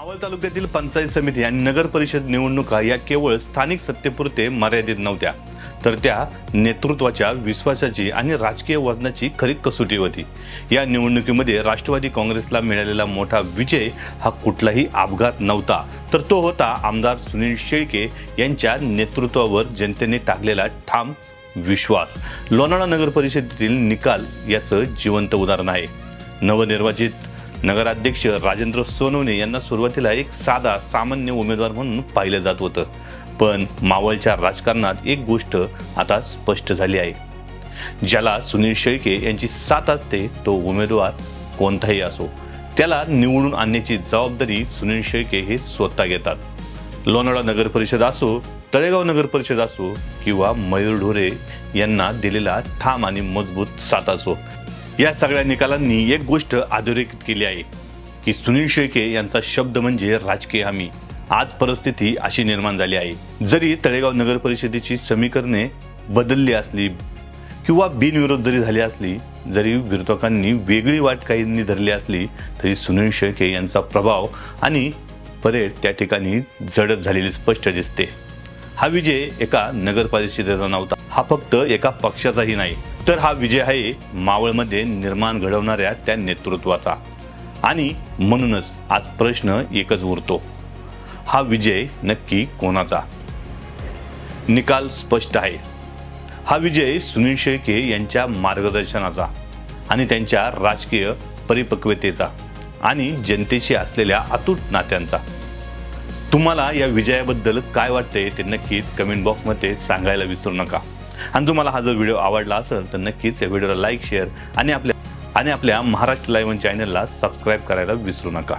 तालुक्यातील पंचायत समिती आणि नगर परिषद निवडणुका या केवळ स्थानिक सत्तेपुरते मर्यादित नव्हत्या. तर त्या नेतृत्वाच्या विश्वासाची आणि राजकीय वजनाची खरी कसोटी होती. या निवडणुकीमध्ये राष्ट्रवादी काँग्रेसला मिळालेला मोठा विजय हा कुठलाही अपघात नव्हता. तर तो होता आमदार सुनील शेळके यांच्या नेतृत्वावर जनतेने टाकलेला ठाम विश्वास. लोणाळा नगर परिषदेतील निकाल याचं जिवंत उदाहरण आहे. नवनिर्वाचित नगराध्यक्ष राजेंद्र सोनवणे यांना सुरुवातीला एक साधा सामान्य उमेदवार म्हणून पाहिलं जात होतं. पण मावळच्या राजकारणात एक गोष्ट आता स्पष्ट झाली आहे. ज्याला सुनील शेळके यांची साथ असते तो उमेदवार कोणताही असो त्याला निवडून आणण्याची जबाबदारी सुनील शेळके हे स्वतः घेतात. लोणावळा नगर परिषद असो तळेगाव नगर परिषद असो किंवा मयूर ढोरे यांना दिलेला ठाम आणि मजबूत साथ असो. या सगळ्या निकालांनी एक गोष्ट अधोरेखित केली आहे की सुनील शेळके यांचा शब्द म्हणजे राजकीय हमी. आज परिस्थिती अशी निर्माण झाली आहे. जरी तळेगाव नगर परिषदेची समीकरणे बदलली असली किंवा बिनविरोध जरी झाली असली जरी विरोधकांनी वेगळी वाट काहींनी धरली असली तरी सुनील शेळके यांचा प्रभाव आणि परेड त्या ठिकाणी जडत झालेली स्पष्ट दिसते. हा विजय एका नगर परिषदेचा नव्हता. हा फक्त एका पक्षाचाही नाही. तर हा विजय आहे मावळमध्ये निर्माण घडवणाऱ्या त्या नेतृत्वाचा. आणि म्हणूनच आज प्रश्न एकच उरतो. हा विजय नक्की कोणाचा? निकाल स्पष्ट आहे. हा विजय सुनील शेळके यांच्या मार्गदर्शनाचा आणि त्यांच्या राजकीय परिपक्वतेचा आणि जनतेशी असलेल्या अतूट नात्यांचा. तुम्हाला या विजयाबद्दल काय वाटते ते नक्कीच कमेंट बॉक्समध्ये सांगायला विसरू नका. आणि तुम्हाला हा जर व्हिडिओ आवडला असेल तर नक्कीच या व्हिडिओला लाईक शेअर आणि आपल्या आणि आपल्या महाराष्ट्र लाईव्ह चॅनलला सबस्क्राईब करायला विसरू नका.